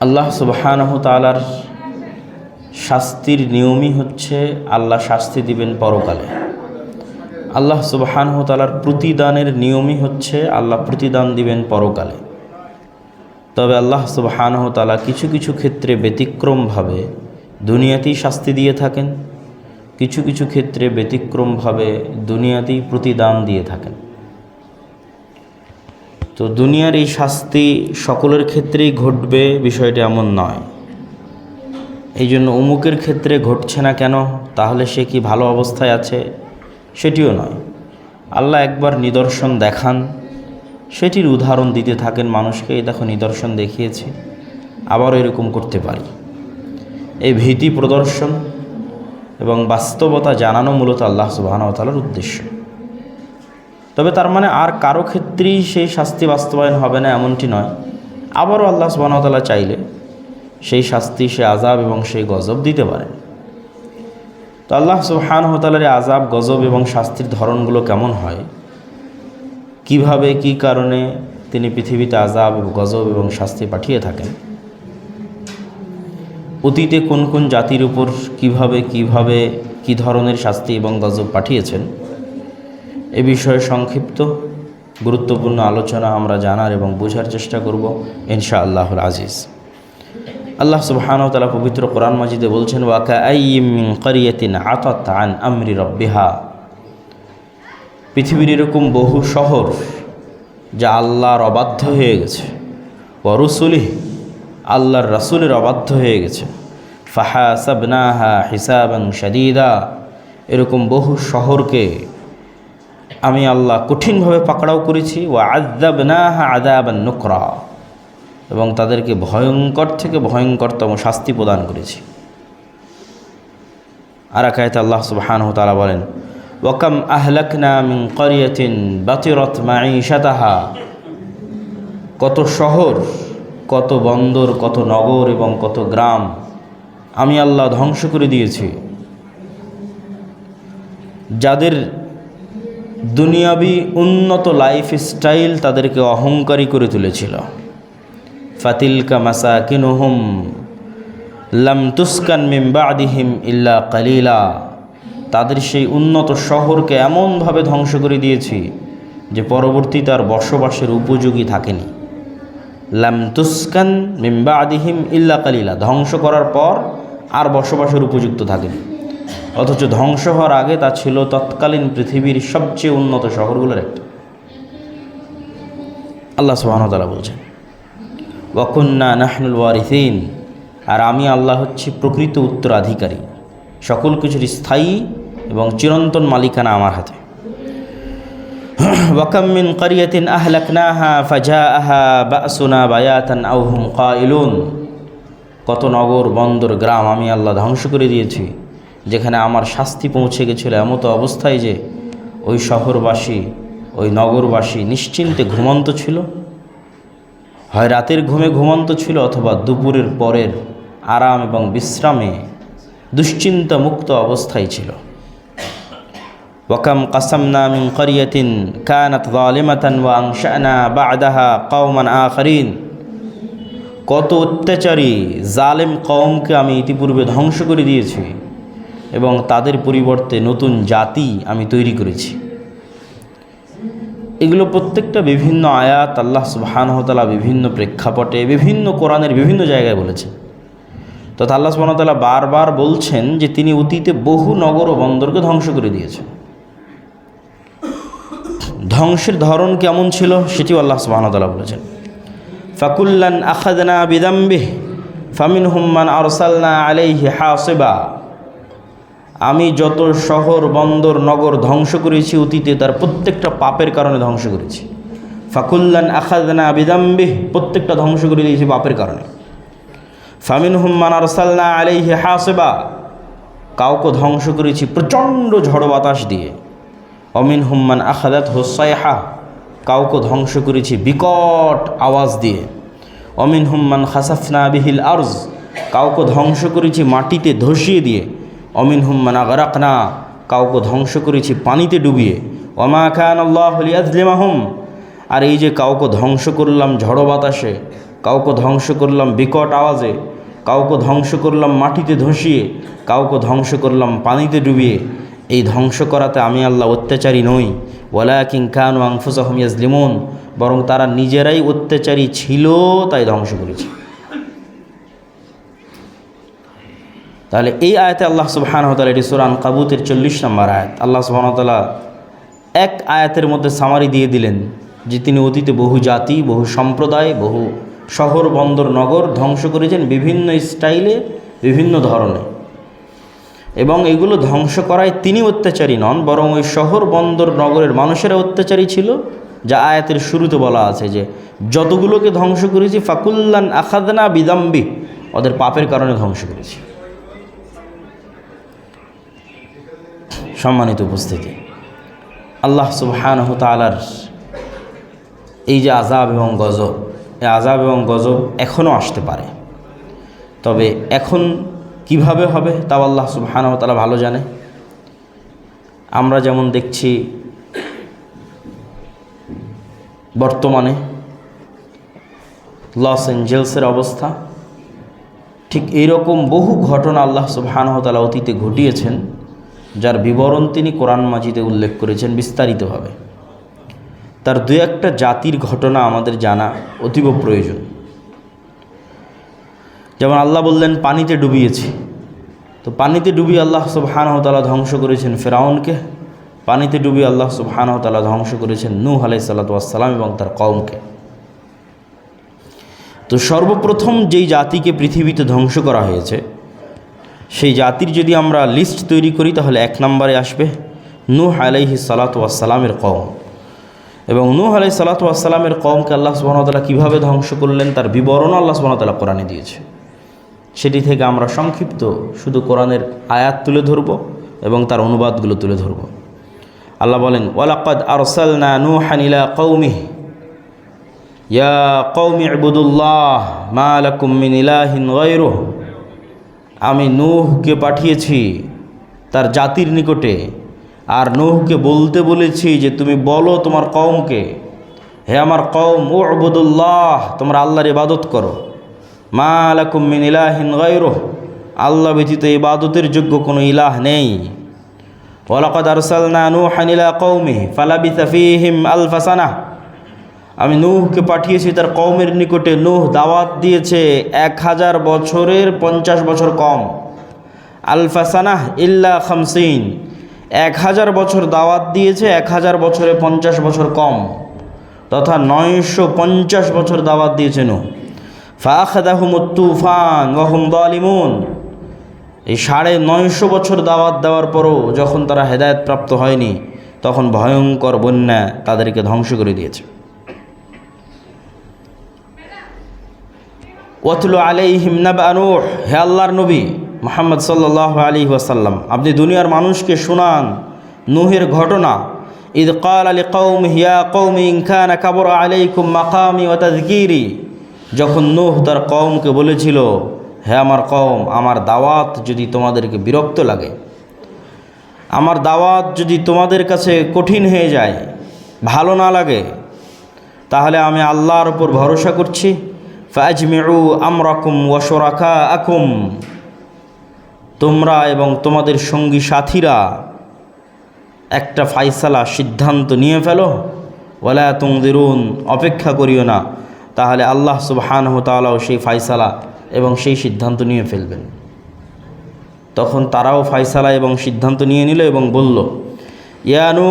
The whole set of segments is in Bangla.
আল্লাহ সুবহানাহু তালার শাস্তির নিয়মই হচ্ছে আল্লাহ শাস্তি দিবেন পরকালে। আল্লাহ সুবহানাহু তালার প্রতিদানের নিয়মই হচ্ছে আল্লাহ প্রতিদান দিবেন পরকালে। তবে আল্লাহ সুবহানাহু তালা কিছু কিছু ক্ষেত্রে ব্যতিক্রমভাবে দুনিয়াতেই শাস্তি দিয়ে থাকেন। কিছু কিছু ক্ষেত্রে ব্যতিক্রমভাবে দুনিয়াতেই প্রতিদান দিয়ে থাকেন। তো দুনিয়ার এই শাস্তি সকলের ক্ষেত্রেই ঘটবে, বিষয়টি এমন নয়। এই জন্য অমুকের ক্ষেত্রে ঘটছে না কেন? তাহলে সে কি ভালো অবস্থায় আছে? সেটিও নয়। আল্লাহ একবার নিদর্শন দেখান। সেটির উদাহরণ দিতে থাকেন মানুষকে, এই দেখো, নিদর্শন দেখিয়েছি। আবারও এরকম করতে পারি। এই ভীতি প্রদর্শন এবং বাস্তবতা জানানো মূলত আল্লাহ সুবাহনতালার উদ্দেশ্য। তবে তার মানে আর কারও ক্ষেত্রেই সেই শাস্তি বাস্তবায়ন হবে না, এমনটি নয়। আবারও আল্লাহ সুবাহতাল্লাহ চাইলে সেই শাস্তি, সে আজাব এবং সেই গজব দিতে পারেন। তো আল্লাহ সুবহানহতালার এই আজাব গজব এবং শাস্তির ধরনগুলো কেমন হয়? কীভাবে, কি কারণে তিনি পৃথিবীতে আজাব গজব এবং শাস্তি পাঠিয়ে থাকেন? অতীতে কোন কোন জাতির উপর কীভাবে কীভাবে, কি ধরনের শাস্তি এবং গজব পাঠিয়েছেন? এ বিষয়ে সংক্ষিপ্ত, গুরুত্বপূর্ণ আলোচনা আমরা জানার এবং বোঝার চেষ্টা করব ইনশা আল্লাহুল আজিজ। আল্লাহ সুবহানাহু তাআলা পবিত্র কোরআন মাজিদে বলছেন ওয়াকা মিন ক্বরিয়াতিন আতাত আন আমরি রাব্বিহা। পৃথিবীর এরকম বহু শহর যা আল্লাহর অবাধ্য হয়ে গেছে ওয়ারুসুলি আল্লাহর রাসূলের অবাধ্য হয়ে গেছে। ফাহাসাবনাহা হিসাবান শাদীদা। এরকম বহু শহরকে আমি আল্লাহ কঠিনভাবে পাকড়াও করেছি। ও আদাবনাহা আদাবান নুকরা। এবং তাদেরকে ভয়ঙ্কর থেকে ভয়ঙ্করতম শাস্তি প্রদান করেছি। আর একায়তে আল্লাহ সুবহানাহু তাআলা বলেন, ওয়াকাম আহলাকনা মিন করিয়াতিন বাতিরত মাঈশাতাহা। কত শহর, কত বন্দর, কত নগর এবং কত গ্রাম আমি আল্লাহ ধ্বংস করে দিয়েছি। যাদের দুনিয়াবি উন্নত লাইফ স্টাইল তাদেরকে অহংকারী করে তুলেছিল। ফাতিলকা মাসা কিনুহুম লাম তুস্কান মিম্বাদিহিম ইল্লা কালিলা। তাদের সেই উন্নত শহরকে এমনভাবে ধ্বংস করে দিয়েছি যে পরবর্তী তার বসবাসের উপযোগী থাকেনি। লাম তুস্কান মিম্বা আদিহিম ইল্লা কালিলা। ধ্বংস করার পর আর বসবাসের উপযুক্ত থাকেনি। অথচ ধ্বংস হওয়ার আগে তা ছিল তৎকালীন পৃথিবীর সবচেয়ে উন্নত শহরগুলোর একটা। আল্লাহ সুবাহতালা বলছেন ওয়াকুন্না নাহনুল ওয়ারিসিন আর আমি আল্লাহ হচ্ছি প্রকৃত উত্তরাধিকারী। সকল কিছুর স্থায়ী এবং চিরন্তন মালিকানা আমার হাতে। ওয়াকামিন করিয়াতিন আহলাকনাহা ফাজাআহা বাসুনা বায়াতান আও হুম কাইলুন কত নগর, বন্দর, গ্রাম আমি আল্লাহ ধ্বংস করে দিয়েছি। যেখানে আমার শাস্তি পৌঁছে গেছিল এমত অবস্থায় যে ওই শহরবাসী, ওই নগরবাসী নিশ্চিন্তে ঘুমন্ত ছিল। হয় রাতের ঘুমে ঘুমন্ত ছিল অথবা দুপুরের পরের আরাম এবং বিশ্রামে দুশ্চিন্তা মুক্ত অবস্থায় ছিল। ওয়াকাম কাসামনা মিন করিয়াতিন কানাত জালিমাতান ওয়া আনশানা বা'দাহা কওমান আখারিন। কত অত্যাচারী, জালেম কওমকে আমি ইতিপূর্বে ধ্বংস করে দিয়েছি। এবং তাদের পরিবর্তে নতুন জাতি আমি তৈরি করেছি। এগুলো প্রত্যেকটা বিভিন্ন আয়াত আল্লাহ সুবাহানহতালা বিভিন্ন প্রেক্ষাপটে, বিভিন্ন কোরআনের বিভিন্ন জায়গায় বলেছেন। তথা আল্লাহ সুবাহতালা বারবার বলছেন যে তিনি অতীতে বহু নগর ও বন্দরকে ধ্বংস করে দিয়েছেন। ধ্বংসের ধরন কেমন ছিল সেটিও আল্লাহ সুবাহতালা বলেছেন। ফাকুল্লান আখাদনা বিদাম্বিহ ফামিন হুম্মান আরসালনা আলাইহি হাসেবা। আমি যত শহর, বন্দর, নগর ধ্বংস করেছি অতীতে, তার প্রত্যেকটা পাপের কারণে ধ্বংস করেছি। ফাকুল্লান আখাদনা বিদাম্বিহ প্রত্যেকটা ধ্বংস করে দিয়েছি পাপের কারণে। ফামিন হুম্মান আরসালনা আলাইহি হাসেবা, কাউকে ধ্বংস করেছি প্রচণ্ড ঝড় বাতাস দিয়ে। অমিন হুম্মান আখাদাত হোসাইহা কাউকে ধ্বংস করেছি বিকট আওয়াজ দিয়ে। অমিন হুম্মান খাসাফনা বিহিল আরজ, কাউকে ধ্বংস করেছি মাটিতে ধসিয়ে দিয়ে। অমিন হুম্মান আগরাকনা, কাউকে ধ্বংস করেছি পানিতে ডুবিয়ে। ওমা খান আল্লাহ লিয়াজলিমাহুম আর এই যে কাউকে ধ্বংস করলাম ঝড়ো বাতাসে, কাউকে ধ্বংস করলাম বিকট আওয়াজে, কাউকে ধ্বংস করলাম মাটিতে ধসিয়ে, কাউকে ধ্বংস করলাম পানিতে ডুবিয়ে, এই ধ্বংস করাতে আমি আল্লাহ অত্যাচারী নই। ওলা কিং খান আংফুসাহম ইয়াজলিমন বরং তারা নিজেরাই অত্যাচারী ছিল, তাই ধ্বংস করেছে। তাহলে এই আয়াতে আল্লাহ সুবাহানতালা এটি সুরান কাবুতের চল্লিশ নম্বর আয়াত। আল্লাহ সুবাহতালা এক আয়াতের মধ্যে সামারি দিয়ে দিলেন যে তিনি অতীতে বহু জাতি, বহু সম্প্রদায়, বহু শহর, বন্দর, নগর ধ্বংস করেছেন বিভিন্ন স্টাইলে, বিভিন্ন ধরনে। এবং এগুলো ধ্বংস করায় তিনি অত্যাচারী নন, বরং ওই শহর, বন্দর, নগরের মানুষেরা অত্যাচারী ছিল, যা আয়াতের শুরুতে বলা আছে যে, যতগুলোকে ধ্বংস করেছি, ফাকুল্লান আখাদনা বিদাম্বি, ওদের পাপের কারণে ধ্বংস করেছি। সম্মানিত উপস্থিতি। আল্লাহ সুবহানহ তালার এই যে আজাব এবং গজব, এই আজাব এবং গজব এখনও আসতে পারে। তবে এখন কীভাবে হবে তাও আল্লাহ সুবহানহ তালা ভালো জানে। আমরা যেমন দেখছি বর্তমানে লস এঞ্জেলসের অবস্থা, ঠিক এইরকম বহু ঘটনা আল্লাহ সুবহানহ তালা অতীতে ঘটিয়েছেন। যার বিবরণ তিনি কোরআন মাজিদে উল্লেখ করেছেন বিস্তারিতভাবে। তার দু একটা জাতির ঘটনা আমাদের জানা অতীব প্রয়োজন। যেমন আল্লাহ বললেন, পানিতে ডুবিয়েছি। তো পানিতে ডুবিয়ে আল্লাহ সুবহানহতালা ধ্বংস করেছেন ফেরাউনকে। পানিতে ডুবিয়ে আল্লাহ সুবহানহতালা ধ্বংস করেছেন নূহ আলাই সাল্লাতাম এবং তার কওমকে। তো সর্বপ্রথম যেই জাতিকে পৃথিবীতে ধ্বংস করা হয়েছে সেই জাতির যদি আমরা লিস্ট তৈরি করি, তাহলে এক নম্বরে আসবে নূহ আলাইহি সালাতামের কম এবং নূহ আলাই সালাতামের কমকে আল্লাহ সুবাহতাল্লাহ কীভাবে ধ্বংস করলেন, তার বিবরণ আল্লাহ সুবাহতাল্লাহ কোরআনে দিয়েছে। সেটি থেকে আমরা সংক্ষিপ্ত শুধু কোরআনের আয়াত তুলে ধরব এবং তার অনুবাদগুলো তুলে ধরব। আল্লাহ বলেন, ওয়ালাকাদ আরসালনা নূহান ইলা কৌমিহ ইয়া কৌমি ইবুদুল্লাহ, মা লাকুম মিন ইলাহিন গায়রুহ। আমি নূহকে পাঠিয়েছি তার জাতির নিকটে। আর নূহকে বলতে বলেছি যে, তুমি বলো তোমার কওমকে, হে আমার কওম ও আবুদুল্লাহ তোমরা আল্লাহর ইবাদত করো। মা আলাকুম মিন ইলাহিন গায়রুহ, আল্লাহ ব্যতীত ইবাদতের যোগ্য কোনো ইলাহ নেই। ওয়ালাকাদ আরসালনা নূহান ইলা কওমি ফালাবিথা ফীহিম আলফা সানাহ আমি নূহকে পাঠিয়েছি তার কওমের নিকটে। নূহ দাওয়াত দিয়েছে এক হাজার বছরের পঞ্চাশ বছর কম। আলফাসানাহ ইল্লা খামসিন। এক হাজার বছর দাওয়াত দিয়েছে এক হাজার বছরে পঞ্চাশ বছর কম। তথা নয়শো পঞ্চাশ বছর দাওয়াত দিয়েছে নূহ। ফাখাদাহুম তুফান ওয়াহুম দালিমুন এই সাড়ে নয়শো বছর দাওয়াত দেওয়ার পরও যখন তারা হেদায়ত প্রাপ্ত হয়নি, তখন ভয়ঙ্কর বন্যা তাদেরকে ধ্বংস করে দিয়েছে। ওয়াতলু আলাইহিম নাবা নূহ। হে আল্লাহর নবী মোহাম্মদ সাল্লাহ আলী ওয়াসাল্লাম, আপনি দুনিয়ার মানুষকে শোনান নুহের ঘটনা। ঈদ কাল আলী কৌম হিয়া কৌমি ইনখান কাবর আলাইকুম মাকামি ও তাজগিরি যখন নূহ তার কওমকে বলেছিল, হে আমার কওম, আমার দাওয়াত যদি তোমাদেরকে বিরক্ত লাগে, আমার দাওয়াত যদি তোমাদের কাছে কঠিন হয়ে যায়, ভালো না লাগে, তাহলে আমি আল্লাহর উপর ভরসা করছি। ফাজমেউ আমরাকুম ওয়াশরাকা আকুম তোমরা এবং তোমাদের সঙ্গী সাথীরা, একটা ফাইসালা সিদ্ধান্ত নিয়ে ফেলো। ওলা তুমদিরুন অপেক্ষা করিও না। তাহলে আল্লাহ সুবহানহ তালাও সেই ফাইসালা এবং সেই সিদ্ধান্ত নিয়ে ফেলবেন। তখন তারাও ফাইসালা এবং সিদ্ধান্ত নিয়ে নিল এবং বলল ইয়ানু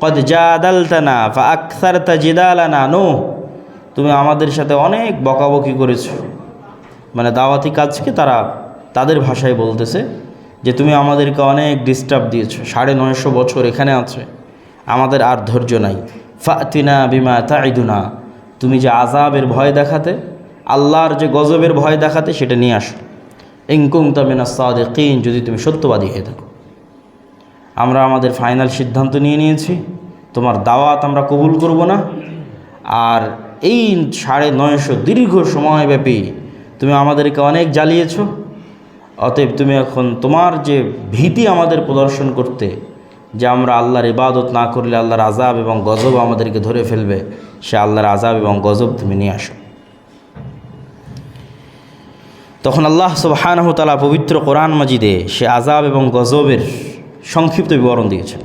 কদ জাদালতানা ফা আকসারতা জিদালানা নো তুমি আমাদের সাথে অনেক বকাবকি করেছ। মানে দাওয়াতি কাজকে তারা তাদের ভাষায় বলতেছে যে তুমি আমাদেরকে অনেক ডিস্টার্ব দিয়েছ। সাড়ে নয়শো বছর এখানে আছে, আমাদের আর ধৈর্য নাই। ফাতিনা বিমা তাইদুনা তুমি যে আজাবের ভয় দেখাতে, আল্লাহর যে গজবের ভয় দেখাতে সেটা নিয়ে আসো। ইংকুং তামিনা সাদেকিন, যদি তুমি সত্যবাদী হয়ে থাকো। আমরা আমাদের ফাইনাল সিদ্ধান্ত নিয়ে নিয়েছি। তোমার দাওয়াত আমরা কবুল করব না। আর এই সাড়ে নয়শো দীর্ঘ সময়ব্যাপী তুমি আমাদেরকে অনেক জ্বালিয়েছ। অতএব তুমি এখন তোমার যে ভীতি আমাদের প্রদর্শন করতে, যে আমরা আল্লাহর ইবাদত না করলে আল্লাহর আজাব এবং গজব আমাদেরকে ধরে ফেলবে, সে আল্লাহর আজাব এবং গজব তুমি নিয়ে আসো। তখন আল্লাহ সুবহানাহু তাআলা পবিত্র কোরআন মাজিদে সে আজাব এবং গজবের সংক্ষিপ্ত বিবরণ দিয়েছেন।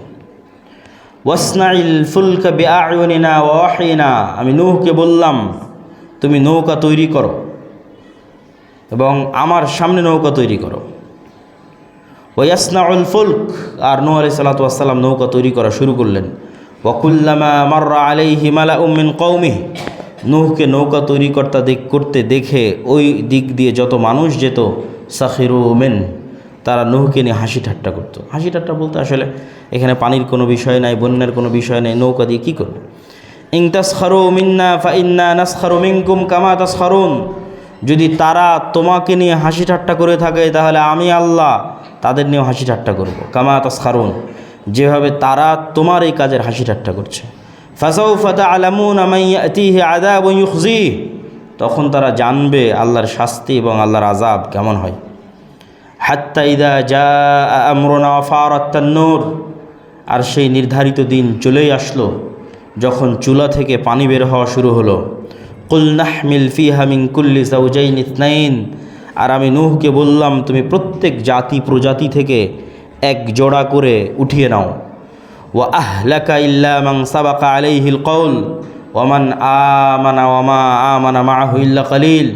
ওয়াসনাইল ফুলকা বিআইউনিনা ওয়াহিনা আমি নূহকে বললাম, তুমি নৌকা তৈরি করো এবং আমার সামনে নৌকা তৈরি করো। ওয়াসনাউল ফুলক, আর নূহ আলাইহিস সালাতু ওয়াসসালাম নৌকা তৈরি করা শুরু করলেন। ওয়াকুল্লামা মাররা আলাইহি মালাউম মিন কওমিহি। নূহকে নৌকা তৈরি করতে করতে দেখে ওই দিক দিয়ে যত মানুষ যেত, সাখিরু মেন। তারা নৌকে নিয়ে হাসি ঠাট্টা করতো। হাসি ঠাট্টা বলতে আসলে এখানে পানির কোনো বিষয় নাই, বন্যার কোনো বিষয় নাই, নৌকা দিয়ে কী করবে? ইং তাসখারু মিন্না ফা ইন্না নাসখারু মিনকুম কামা তাসখারুন। যদি তারা তোমাকে নিয়ে হাসি ঠাট্টা করে থাকে, তাহলে আমি আল্লাহ তাদের নিয়েও হাসি ঠাট্টা করব। কামা তাসখারুন, যেভাবে তারা তোমার এই কাজের হাসি ঠাট্টা করছে। ফাসাউ ফাতা আলামুন আমাইয়াতিহি আদাব ইউখজি তখন তারা জানবে আল্লাহর শাস্তি এবং আল্লাহর আজাব কেমন হয়। হাত্তা যা আমরনা ফারাত্তান্নুর আর সেই নির্ধারিত দিন চলেই আসলো, যখন চুলা থেকে পানি বের হওয়া শুরু হলো। কুল নাহমিল ফিহা মিন কুল্লি জাউজাইন ইতনাইন। আর আমি নূহকে বললাম, তুমি প্রত্যেক জাতি প্রজাতি থেকে এক জোড়া করে উঠিয়ে নাও। ওয়া আহলাকা ইল্লা মান সাবাকা আলাইহিল কওল। ওয়ামান আমানা ওয়ামা আমানা মাআহু ইল্লা কালিল।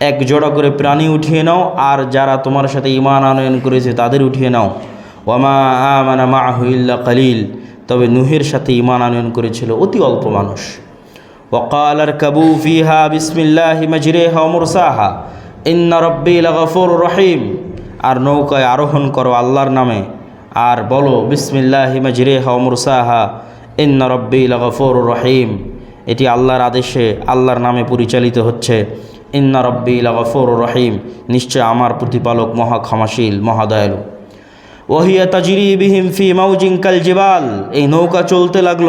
এক জোড়া করে প্রাণী উঠিয়ে নাও, আর যারা তোমার সাথে ইমান আনয়ন করেছে তাদের উঠিয়ে নাও। ওয়ামা আমানা মা হুইল্লা কালিল। তবে নুহের সাথে ইমান আনয়ন করেছিল অতি অল্প মানুষ। ওকালার কাবু ফিহা বিসমিল্লাহ মজরেহা মুরসাহা। ইন্না রব্বিল গফুর রহিম। আর নৌকায় আরোহণ করো আল্লাহর নামে। আর বলো, বিসমিল্লাহ মজরেহা মুরসাহা। ইন্না রব্বি গফুর রহিম। এটি আল্লাহর আদেশে আল্লাহর নামে পরিচালিত হচ্ছে। ইন্না রব্বি লাগফুর রহিম। নিশ্চয় আমার প্রতিপালক মহা ক্ষমাশীল মহাদয়ালু ওহিয়া তাজিরি বিহিম ফি মাউজিং কাল জিবাল। এই নৌকা চলতে লাগল।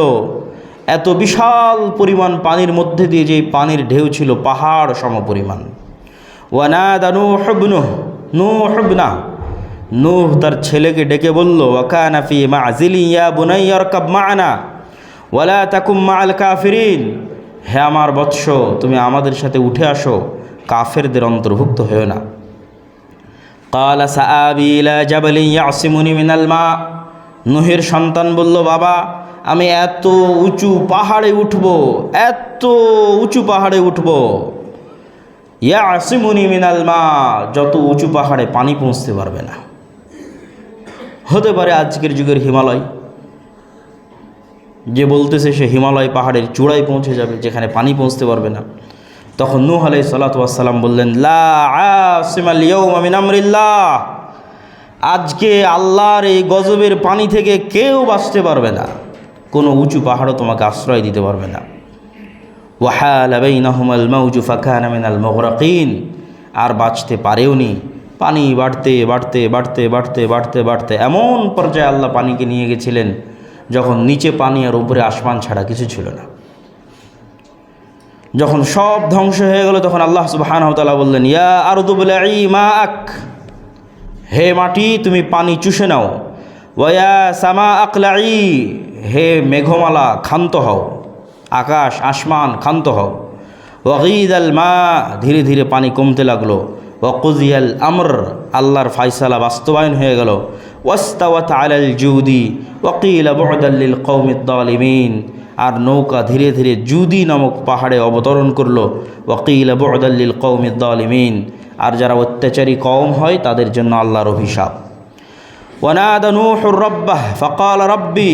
এত বিশাল পরিমাণ পানির মধ্যে দিয়ে যে পানির ঢেউ ছিল, পাহাড় সমপরিমাণ ওয়ানাদা নূহ ইবনুহ, নূহ ইবনা নূহ তার ছেলেকে ডেকে বলল, ওয়াকানা ফি মাযিলি ইয়া বুনাইয়া রকাব মা'না। ওয়ালা তাকুম মা'আল কাফিরিন। হে আমার বৎস তুমি আমাদের সাথে উঠে আসো কাফেরদের অন্তর্ভুক্ত হয়েও না قال سآبي إلى جبل يعصمني من الماء নুহের সন্তান বলল বাবা আমি এত উঁচু পাহাড়ে উঠব এত উঁচু পাহাড়ে উঠব ইয়া আসিমুনি মিনাল মা যত উঁচু পাহাড়ে পানি পৌঁছতে পারবে না হতে পারে আজকের যুগের হিমালয় যে বলতেছে সে হিমালয় পাহাড়ের চূড়ায় পৌঁছে যাবে, যেখানে পানি পৌঁছতে পারবে না। তখন নূহ আলাই সালাতাম বললেন আমরিল্লাহ। আজকে আল্লাহর এই গজবের পানি থেকে কেউ বাঁচতে পারবে না। কোনো উঁচু পাহাড়ও তোমাকে আশ্রয় দিতে পারবে না। ওয়াহাল বাইনাহুমাল মাউজু আর বাঁচতে পারেও নি পানি বাড়তে বাড়তে বাড়তে বাড়তে বাড়তে বাড়তে এমন পর্যায়ে আল্লাহ পানিকে নিয়ে গেছিলেন। যখন নিচে পানি আর উপরে আসমান ছাড়া কিছু ছিল না। যখন সব ধ্বংস হয়ে গেল, তখন আল্লাহ সুবহানাহু ওয়া বললেন, ইয়া বলাই মা আক হে মাটি, তুমি পানি চুষে নাও। ওয়া সামা আকলাই হে মেঘমালা, ক্ষান্ত হও। আকাশ, আসমান, ক্ষান্ত হও। ওয়াগিদ আল মা, ধীরে ধীরে পানি কমতে লাগল। ওয়াকুজিয়াল আমর, আল্লাহর ফাইসালা বাস্তবায়ন হয়ে গেল। ওয়াস্তাওয়াত আলাল জুদি ওকিল বদাল্লিল কৌমিদ্দালিমিন আর নৌকা ধীরে ধীরে জুদি নামক পাহাড়ে অবতরণ করল ওকিল বদাল্লিল কৌমিদ্দালিমিন আর যারা অত্যাচারী কম হয়, তাদের জন্য আল্লাহর অভিশাপ। ওয়ানাদ নূহুর রব্বাহ, ফকাল রব্বি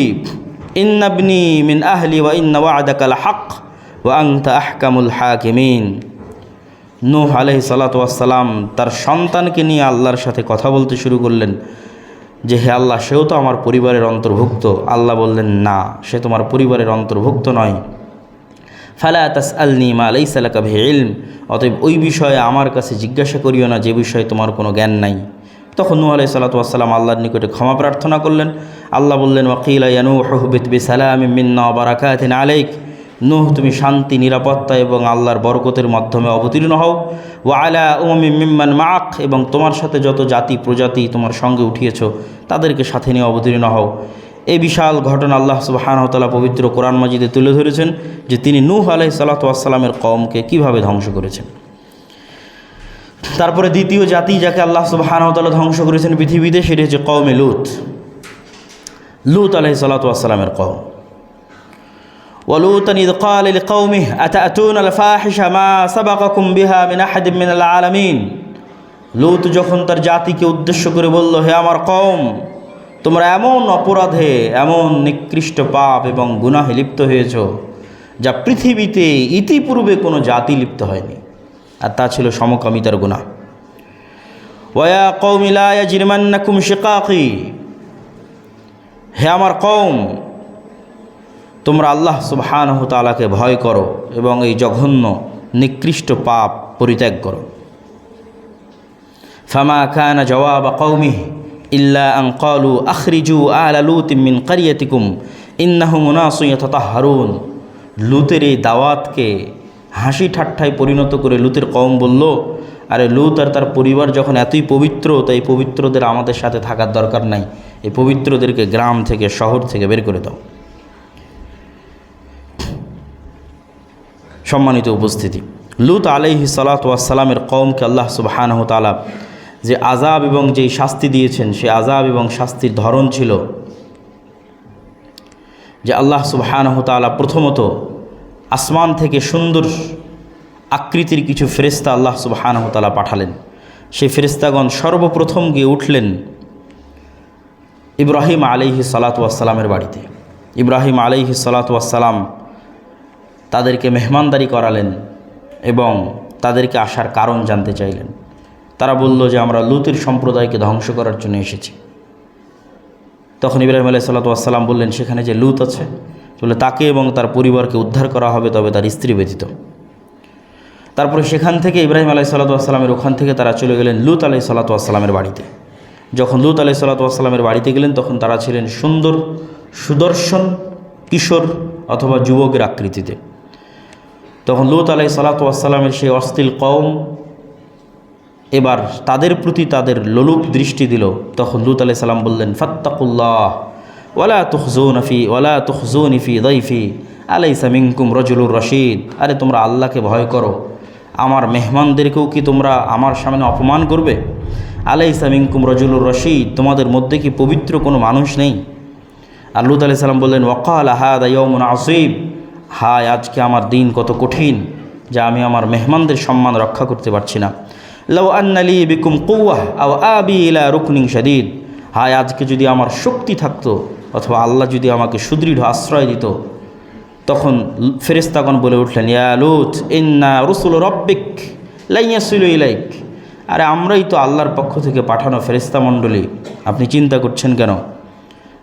ইন্নাবনি মিন আহলি ওয়া ইন্না ওয়াদাকাল হক ওয়া আংতা আহকামুল হাকিমিন। নূহ আলহি সালাতাম তার সন্তানকে নিয়ে আল্লাহর সাথে কথা বলতে শুরু করলেন। যে হে আল্লাহ, সেও তো আমার পরিবারের অন্তর্ভুক্ত। আল্লাহ বললেন, না, সে তোমার পরিবারের অন্তর্ভুক্ত নয়। ফালা তাস আলনি মা আলাই সালাকা ইলম। অতএব ওই বিষয়ে আমার কাছে জিজ্ঞাসা করিও না, যে বিষয়ে তোমার কোনো জ্ঞান নাই। তখন নূ আলাই সালাতাম আল্লাহর নিকটে ক্ষমা প্রার্থনা করলেন। আল্লাহ বললেন, ওয়াকিল ইয়ানু হবিত বি সালাম মিন্না বারাকাতিন আলাইক। নূহ, তুমি শান্তি, নিরাপত্তা এবং আল্লাহর বরকতের মাধ্যমে অবতীর্ণ হও। ও আলা উমি মিম্মান মাক এবং তোমার সাথে যত জাতি প্রজাতি তোমার সঙ্গে উঠিয়েছ, তাদেরকে সাথে নিয়ে অবতীর্ণ হও। এই বিশাল ঘটনা আল্লাহ সুবাহানতালা পবিত্র কোরআন মাজিদে তুলে ধরেছেন যে তিনি নূহ আলাহি সাল্লাতামের কমকে কীভাবে ধ্বংস করেছেন। তারপরে দ্বিতীয় জাতি যাকে আল্লাহ সুবাহানতালা ধ্বংস করেছেন পৃথিবীতে, সেটি হচ্ছে কওমে লুত। লুত আলহি সালাতামের কওম। ولوطا إذ قال لقومه أتأتون الفاحشة ما سبقكم بها من أحد من العالمين লুত যখন তার জাতিকে উদ্দেশ্য করে বলল হে আমার কম তোমরা এমন অপরাধে এমন নিকৃষ্ট পাপ এবং গুনাহে লিপ্ত হয়েছ যা পৃথিবীতে ইতিপূর্বে কোনো জাতি লিপ্ত হয়নি আর তা ছিল সমকামিতার গুণা ওয়া কৌমিলায়া জিরমান্নাকুম শিকাকি হে আমার কম তোমরা আল্লাহ সুবহানহ তালাকে ভয় করো এবং এই জঘন্য, নিকৃষ্ট পাপ পরিত্যাগ করো। ফামা খানা জবাব কৌমিহ ইল্লা আং কলু আখরিজু আলা লুতিম মিন কারিয়াতিকুম ইন্নাহু মুনাসুয়াতাহারুন লুতের এই দাওয়াতকে হাসি ঠাট্টায় পরিণত করে লুতের কম বলল, আরে লুত আর তার পরিবার যখন এতই পবিত্র, তাই পবিত্রদের আমাদের সাথে থাকার দরকার নাই। এই পবিত্রদেরকে গ্রাম থেকে, শহর থেকে বের করে দাও। সম্মানিত উপস্থিতি। লুত আলাইহি সালাতামের কওমকে আল্লাহ সুবাহানহ তালা যে আজাব এবং যেই শাস্তি দিয়েছেন, সে আজাব এবং শাস্তির ধরন ছিল যে আল্লাহ সুবাহানহ তালা প্রথমত আসমান থেকে সুন্দর আকৃতির কিছু ফেরিস্তা আল্লাহ সুবাহানহ তালা পাঠালেন। সেই ফেরিস্তাগণ সর্বপ্রথম গিয়ে উঠলেন ইব্রাহিম আলাইহি সালাতামের বাড়িতে। ইব্রাহিম আলাইহি সালাতাম তাদেরকে মেহমানদারি করালেন এবং তাদেরকে আসার কারণ জানতে চাইলেন। তারা বলল যে আমরা লুতের সম্প্রদায়কে ধ্বংস করার জন্য এসেছি। তখন ইব্রাহিম আলাই সাল্লাতাম বললেন, সেখানে যে লুত আছে বলে তাকে এবং তার পরিবারকে উদ্ধার করা হবে, তবে তার স্ত্রী ব্যতীত। তারপরে সেখান থেকে ইব্রাহিম আলাই সাল্লাতামের ওখান থেকে তারা চলে গেলেন লুত আলাই সাল্লাতামের বাড়িতে। যখন লুত আলাই সাল্লাতামের বাড়িতে গেলেন, তখন তারা ছিলেন সুন্দর সুদর্শন কিশোর অথবা যুবকের আকৃতিতে। তখন লুত আলাই সালাতামের সেই অস্থিল কম এবার তাদের প্রতি তাদের লোলুপ দৃষ্টি দিল। তখন লুত আলাই সালাম বললেন, ফত্তাকুল্লাহ, ওয়ালা তুখজৌনফি ওয়ালা তুখজৌনিফি দইফি আলাই সামিংকুম রজুলুর রশিদ। আরে, তোমরা আল্লাহকে ভয় করো। আমার মেহমানদেরকেও কি তোমরা আমার সামনে অপমান করবে? আলাই সামিংকুম রজুলুর রশিদ, তোমাদের মধ্যে কি পবিত্র কোনো মানুষ নেই? আর লুত আলাই সালাম বললেন ওয়াকাল আহাদ ইয়মন আসিব হায়, আজকে আমার দিন কত কঠিন, যা আমি আমার মেহমানদের সম্মান রক্ষা করতে পারছি না। লও আন্নালি বিকুম কৌয়াহ আও আবি ইলা রুকনিং শদীদ। হায়, আজকে যদি আমার শক্তি থাকতো অথবা আল্লাহ যদি আমাকে সুদৃঢ় আশ্রয় দিত, তখন ফেরেস্তাগণ বলে উঠলেন, ইয়া লুত, ইন্না রসুল রব্বিক লাইয়াসুল ইলাইক। আরে, আমরাই তো আল্লাহর পক্ষ থেকে পাঠানো ফেরেস্তা মণ্ডলী আপনি চিন্তা করছেন কেন?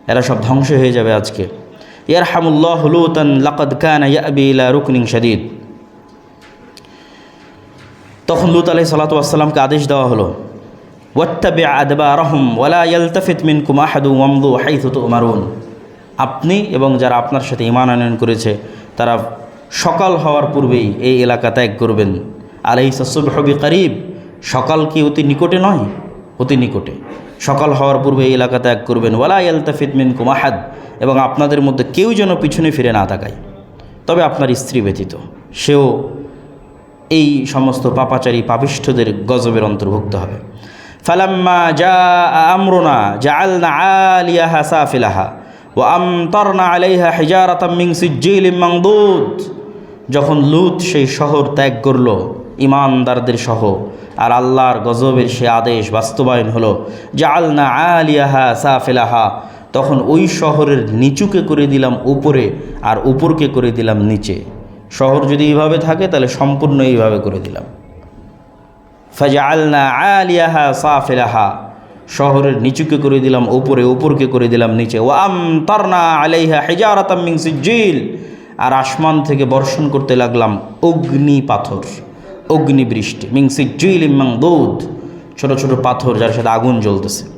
এরা সব ধ্বংস হয়ে যাবে আজকে। ইয়ারহামুল্লাহ লুতান লাকাদ কানা ইয়াবি রুকনিং শদীদ। তখন লুত আলাইহি সাল্লাতু ওয়াসসালামকে আদেশ দেওয়া হলো, ওয়াত্তাবি আদবা রহম ওয়ালা ইয়ালতাফিত মিনকুম আহাদু ওয়ামদু হাইথু তুমারুন। আপনি এবং যারা আপনার সাথে ইমান আনয়ন করেছে, তারা সকাল হওয়ার পূর্বেই এই এলাকা ত্যাগ করবেন। আলাই সসুবহবি করিব সকাল কি অতি নিকটে নয়? অতি নিকটে। সকাল হওয়ার পূর্বে এই এলাকা ত্যাগ করবেন। ওয়ালা ইয়ালতাফিত মিনকুম আহাদ। এবং আপনাদের মধ্যে কেউ যেন পিছনে ফিরে না তাকায়। তবে আপনার স্ত্রী ব্যতীত, সেও এই সমস্ত পাপাচারী পাপিষ্ঠদের গজবের অন্তর্ভুক্ত হবে। ফালাম্মা যা আমরোনা জাআলনা আলিয়াহা সাফিলাহা ও আমতারনা আলাইহা হিজারাতাম মিন সিজ্জিলিম মাংদুদ। যখন লুত সেই শহর ত্যাগ করল, ইমানদারদের সহ, আর আল্লাহর গজবের সে আদেশ বাস্তবায়ন হলো, জাআলনা আলিয়াহা সাফিলাহা তখন ওই শহরের নিচুকে করে দিলাম উপরে আর উপরকে করে দিলাম নিচে। শহর যদি এইভাবে থাকে, তাহলে সম্পূর্ণ এইভাবে করে দিলাম। ফাজআলনা আলিয়াহা সাফিলাহা। শহরের নিচুকে করে দিলাম উপরে, উপরকে করে দিলাম নিচে। ও আম তারনা আলাইহা হেজারাতাম সিজ্জিল। আর আসমান থেকে বর্ষণ করতে লাগলাম অগ্নি পাথর, অগ্নি বৃষ্টি মিং সিজ্জিল ইমাং দুধ ছোট ছোট পাথর যার সাথে আগুন জ্বলতেছে।